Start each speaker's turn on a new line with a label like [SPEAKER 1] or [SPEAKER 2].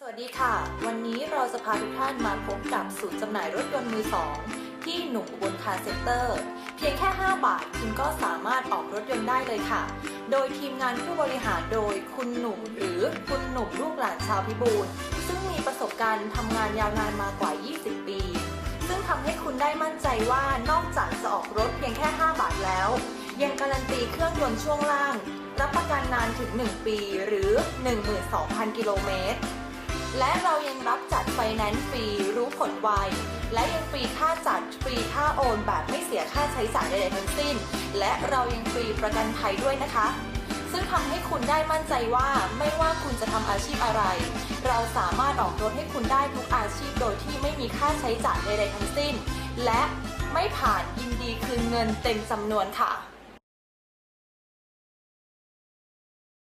[SPEAKER 1] สวัสดีค่ะ วันนี้เราจะพาทุกท่านมาพบกับศูนย์จำหน่ายรถยนต์มือสองที่หนุ่มอุบลคาร์เซ็นเตอร์ เพียงแค่ 5 บาทคุณก็สามารถออกรถยนต์ได้เลยค่ะ โดยทีมงานผู้บริหารโดยคุณหนุ่มหรือคุณหนุ่มลูกหลานชาวพิบูลซึ่งมีประสบการณ์ทำงานยาวนานมากว่า 20 ปี ซึ่งทำให้คุณได้มั่นใจว่านอกจากจะออกรถเพียงแค่ 5 บาทแล้ว ยังการันตีเครื่องยนต์ช่วงล่าง รับประกันนานถึง 1 ปีหรือ 12,000 กิโลเมตร และเรายังรับจัดไฟแนนซ์ฟรีรู้ผลไว และยังฟรีค่าจัดฟรีค่าโอนแบบไม่เสียค่าใช้จ่ายใดๆทั้งสิ้น และเรายังฟรีประกันภัยด้วยนะคะ ซึ่งทำให้คุณได้มั่นใจว่าไม่ว่าคุณจะทำอาชีพอะไร เราสามารถออกรถให้คุณได้ทุกอาชีพโดยที่ไม่มีค่าใช้จ่ายใดๆทั้งสิ้น และไม่ผ่านยินดีคืนเงินเต็มจำนวนค่ะ